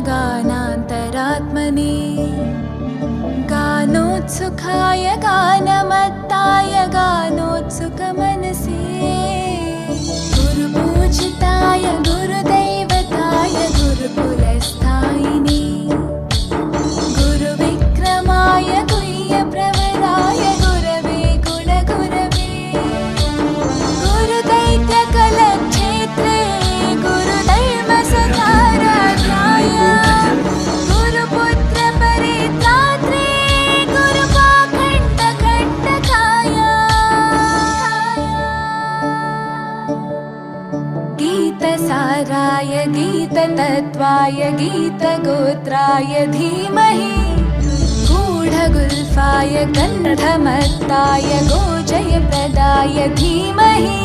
गानान्तरात्मने। गानोत्सुखाय गानमत्ताय गानोत्सुकमनसे। गुरुपूजिताय गीतसाराय गीततत्त्वाय गीतगोत्राय धीमहि। गूढगुल्फाय कण्ठमत्ताय गोजयप्रदाय धीमहि।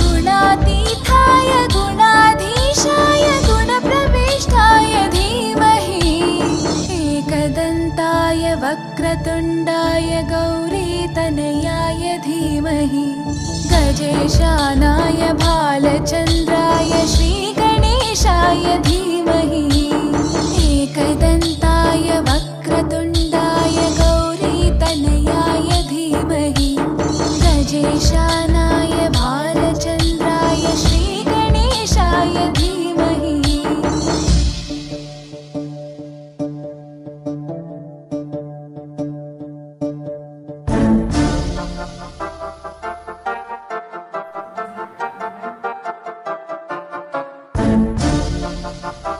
गुणातीताय गुणाधीशाय गुणप्रविष्टाय धीमहि। एकदन्ताय वक्रतुण्डाय गौरीतनयाय धीमहि। गजेशानाय भालचन्द्राय श्रीगणेशाय धीमहि Bye.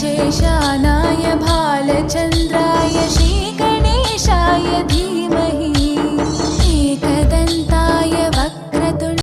शेषानाय भालचन्द्राय श्रीगणेशाय धीमहि